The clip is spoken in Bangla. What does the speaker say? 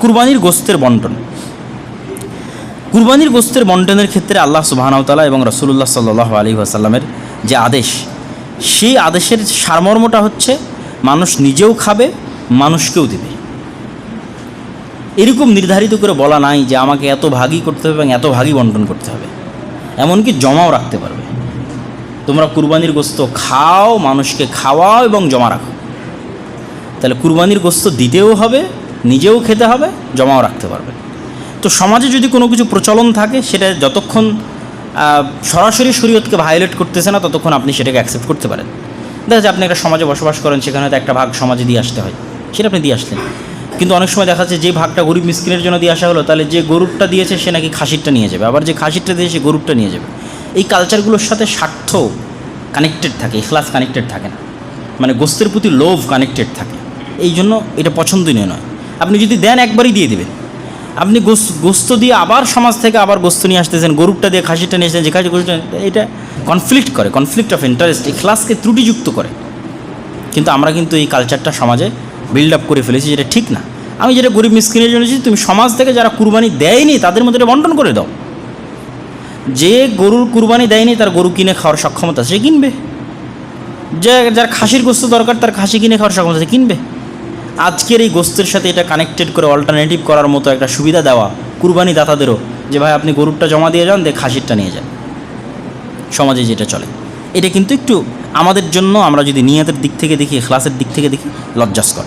কুরবানির গোস্তের বন্টন। কুরবানির গোস্তের বন্টনের ক্ষেত্রে আল্লাহ সুবাহানাউতালা এবং রসুল্লাহ সাল্লাহ আলী আসাল্লামের যে আদেশ, সেই আদেশের সারমর্মটা হচ্ছে মানুষ নিজেও খাবে, মানুষকেও দেবে। এরকম নির্ধারিত করে বলা নাই যে আমাকে এত ভাগই করতে হবে এবং এত ভাগই বন্টন করতে হবে। এমনকি জমাও রাখতে পারবে। তোমরা কুরবানির গোস্ত খাও, মানুষকে খাওয়াও এবং জমা রাখো। তাহলে কুরবানির গোস্ত দিতেও হবে নিজেও খেতে হবে, জমাও রাখতে পারবে। তো সমাজে যদি কোনো কিছু প্রচলন থাকে, সেটা যতক্ষণ সরাসরি শরীয়তকে ভায়োলেট করতেছে না, ততক্ষণ আপনি সেটাকে অ্যাকসেপ্ট করতে পারেন। দেখা যাচ্ছে আপনি একটা সমাজে বসবাস করেন, সেখানে হয়তো একটা ভাগ সমাজে দিয়ে আসতে হয়। সেটা আপনি দিয়ে আসলেন। কিন্তু অনেক সময় দেখা যাচ্ছে যে ভাগটা গরিব মিসকিনের জন্য দিয়ে আসা হলো, তাহলে যে গরুরটা দিয়েছে, সে নাকি খাসিরটা নিয়ে যাবে। আবার যে খাসিরটা দিয়েছে, সে গরুরটা নিয়ে যাবে। এই কালচারগুলোর সাথে স্বার্থ কানেক্টেড থাকে, ইখলাস কানেক্টেড থাকে না। মানে গোস্তের প্রতি লোভ কানেক্টেড থাকে। এই জন্য এটা পছন্দনীয় নয়। আপনি যদি দেন, একবারই দিয়ে দেবেন। আপনি গোস, গোস্ত দিয়ে আবার সমাজ থেকে আবার গোস্ত নিয়ে আসতেছেন গরুটা দিয়ে খাসিটা নিয়ে যে খাসি গরুটা এটা কনফ্লিক্ট করে কনফ্লিক্ট অফ ইন্টারেস্ট এই ক্লাসকে ত্রুটিযুক্ত করে। কিন্তু আমরা কিন্তু এই কালচারটা সমাজে বিল্ড আপ করে ফেলেছি, যেটা ঠিক না। আমি যেটা গরিব মিসকিনের জন্য তুমি সমাজ থেকে যারা কুরবানি দেয়নি, তাদের মধ্যে বন্টন করে দাও। যে গরুর কুরবানি দেয়নি, তার গরু কিনে খাওয়ার সক্ষমতা সে কিনবে। যে, যার খাসির গোস্ত দরকার, তার খাসি কিনে খাওয়ার সক্ষমতা সে কিনবে। আজকের এই গোস্তের সাথে এটা কানেক্টেড করে অল্টারনেটিভ করার মতো একটা সুবিধা দেওয়া কুরবানি দাতাদেরও যে ভাই আপনি গরুরটা জমা দিয়ে যান, দিয়ে খাসিরটা নিয়ে যান। সমাজে যেটা চলে। এটা কিন্তু একটু আমাদের জন্য আমরা যদি নিয়তের দিক থেকে দেখি ক্লাসের দিক থেকে দেখি, লজ্জাস্কর।